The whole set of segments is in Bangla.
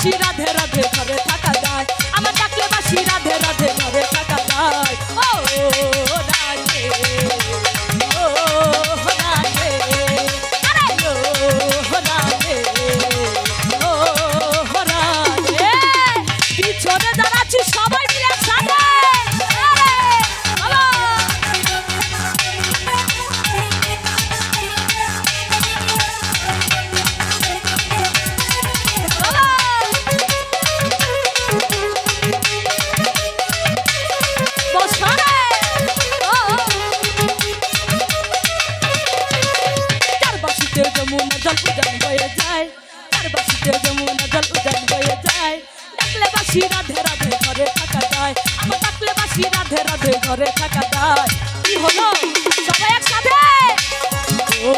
বাসি রাধে রাধে। যায়। ডাকলে বাসি রাধে রাধে ঘরে থাকা যায়। আমার ডাকলে বাসি রাধে রাধে ঘরে থাকা যায়। কি হলো? সবাই একসাথে? ও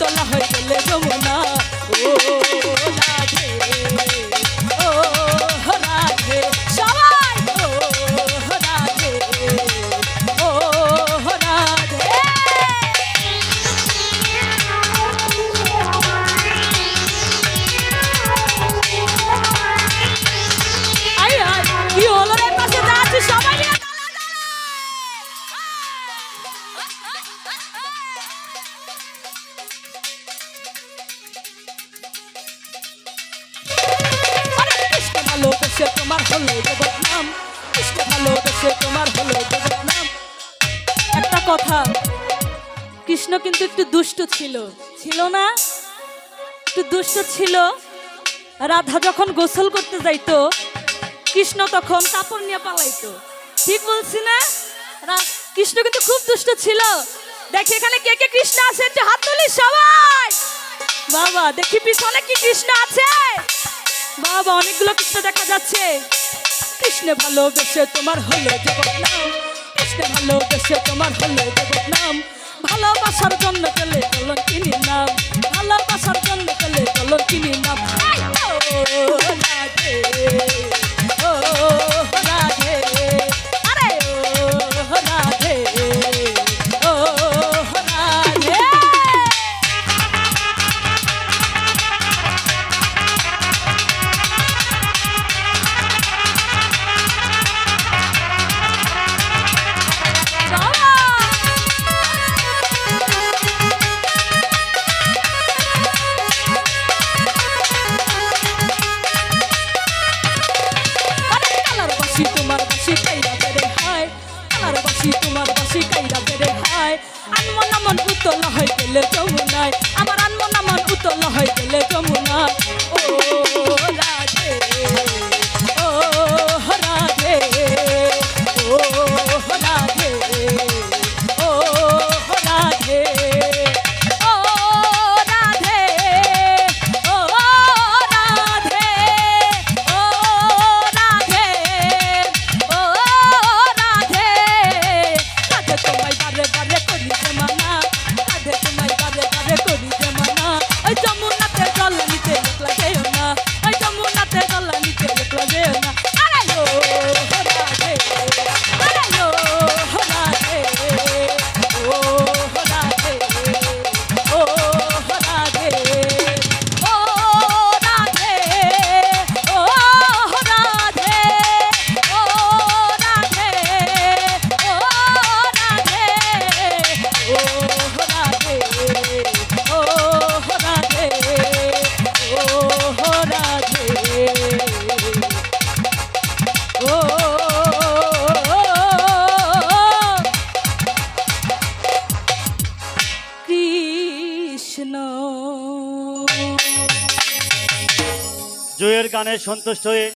উতলা হয়ে গেলে যমুনা কৃষ্ণ কিন্তু একটু দুষ্ট ছিল। ছিল না? একটু দুষ্ট ছিল। রাধা যখন গোসল করতে যাইতো, কৃষ্ণ তখন কাপড় নিয়ে পালাইতো। ঠিক বলছি না? কৃষ্ণ কিন্তু খুব দুষ্ট ছিল। দেখি এখানে কে কে কৃষ্ণ আছে, একটু হাত তুলি সবাই। বাবা, দেখি পিছনে কি কৃষ্ণ আছে? বাবা, অনেকগুলো কৃষ্ণ দেখা যাচ্ছে। কৃষ্ণ ভালোবেসে তোমার হলো জগৎ নাম। কৃষ্ণ ভালোবেসে তোমার হলো জগৎ নাম। ভালোবাসার জন্য চলে চলন নাম তোমার বাসি কাইরা বেড়ে হায়। আমার বাসি, তোমার বাসি কাইরা বেড়ে হায়। আনমন আমন উতলা হয়ে গেলে যমুনায়। আমার আনমন আমন উতলা ও গানে সন্তুষ্ট হয়ে